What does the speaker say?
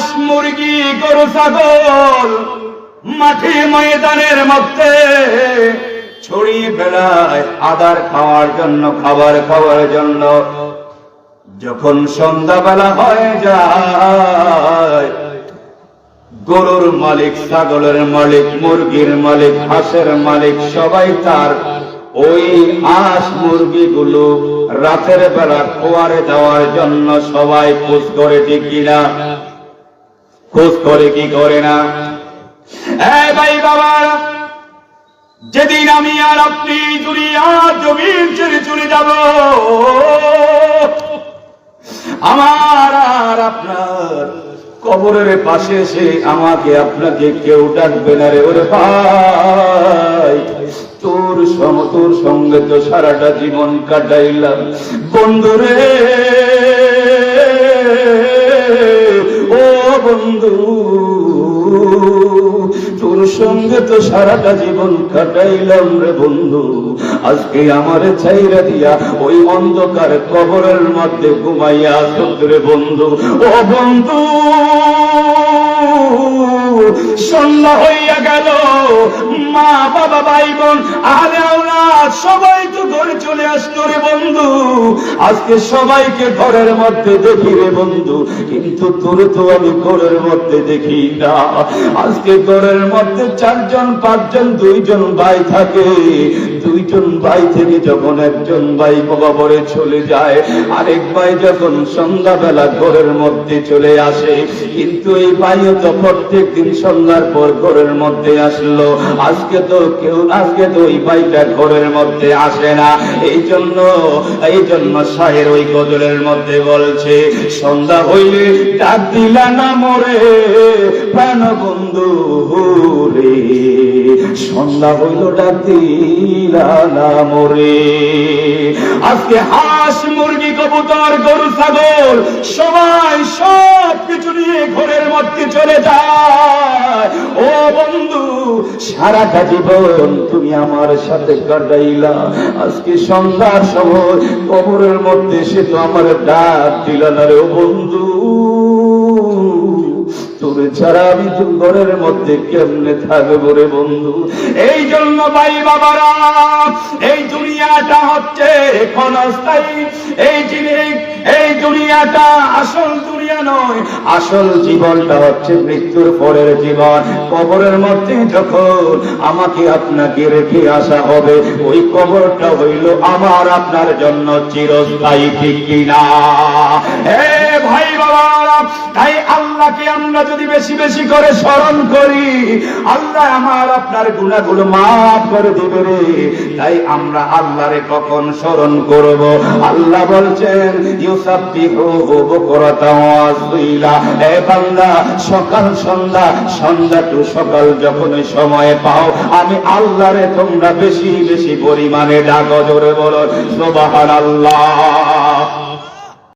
হাঁস মুরগি, গরু, ছাগল, মাঠে ময়দানের মধ্যে ছড়িয়ে বেড়ায় আদার খাওয়ার জন্য, খাবার খাওয়ার জন্য। যখন সন্ধ্যাবেলা হয়ে যায়, গরুর মালিক, ছাগলের মালিক, মুরগির মালিক, হাঁসের মালিক, সবাই তার ওই হাঁস মুরগিগুলো রাতের বেলা খোয়ারে দেওয়ার জন্য সবাই খোঁজ করে ঠিক কিনা। খোঁজ করে কি করে না। ভাই বাবার, যেদিন আমি আর আপনি দুনিয়া জমিন ছেড়ে চলে যাব, আমার আর আপনার কবরের পাশে এসে আমাকে আপনাকে কেউ ডাকবে না রে ওরে ভাই। তোর সম, তোর সঙ্গে তো সারাটা জীবন কাটাইলাম। বন্ধুরে ও বন্ধু, তোর সঙ্গে তো সারাটা জীবন কাটাইলাম রে বন্ধু। আজকে আমার চাইরা দিয়া ওই অন্ধকার কবরের মধ্যে ঘুমাইয়া আসত রে বন্ধু। ও বন্ধু সন্ধ্যা হইয়া গেল। মা, বাবা ভাই বোন আওলাদ, সবাই তো ঘরে চলে আসলো রে বন্ধু। আজকে সবাইকে ঘরের মধ্যে দেখি রে বন্ধু, কিন্তু তোরে তো আমি ঘরের মধ্যে দেখি না। আজকে ঘরের মধ্যে চারজন, পাঁচজন, দুইজন ভাই থাকে। দুইজন ভাই থেকে যখন একজন ভাই কবরে চলে যায়, আরেক ভাই যখন সন্ধ্যাবেলা ঘরের মধ্যে চলে আসে, কিন্তু এই ভাইও তো প্রত্যেক দিন সন্ধ্যার পর ঘরের মধ্যে আসলো। আজকে তো কেউ, আজকে তো ওই ভাইটা ঘরের মধ্যে আসে না। এই জন্য এই জন্য শাহের ওই গজলের মধ্যে বলছে, সন্ধ্যা হইলে ডাক দিলা না মরে, প্রাণ বন্ধু রে। সন্ধ্যা হইল ডাক দিলা আজকে হাঁস, মুরগি, কবুতর, গরু, ছাগল, সবাই সব কিছু নিয়ে ঘরের মধ্যে চলে যায়। ও বন্ধু, সারাটা জীবন তুমি আমার সাথে কাটাইলা। আজকে সন্ধ্যার সময় কবরের মধ্যে সে তো আমার ডাক দিল না রে ও বন্ধু। তোরে ছাড়া আমি ঘরের মধ্যে কেমনে থাকব রে বন্ধু? এই জন্য ভাই বাবারা, এই দুনিয়াটা হচ্ছে এই জিনিস এই দুনিয়াটা আসল দুনিয়া নয়, আসল জীবনটা হচ্ছে মৃত্যুর পরের জীবন। কবরের মধ্যে যখন আমাকে আপনাকে রেখে আসা হবে, ওই কবরটা হইল আমার আপনার জন্য চিরস্থায়ী, ঠিক কিনা? হে ভাই বাবা তাই আল্লাহকে আমরা যদি বেশি বেশি করে স্মরণ করি, আল্লাহ আমার আপনার গুণাগুলো মাফ করে দিবে রে। তাই আমরা আল্লাহরে কখন স্মরণ করব? আল্লাহ বলছেন সকাল সন্ধ্যা সন্ধ্যা টু সকাল যখন সময় পাও, আমি আল্লাহরে তোমরা বেশি বেশি পরিমাণে ডাকো, জোরে বলো, সুবহানাল্লাহ।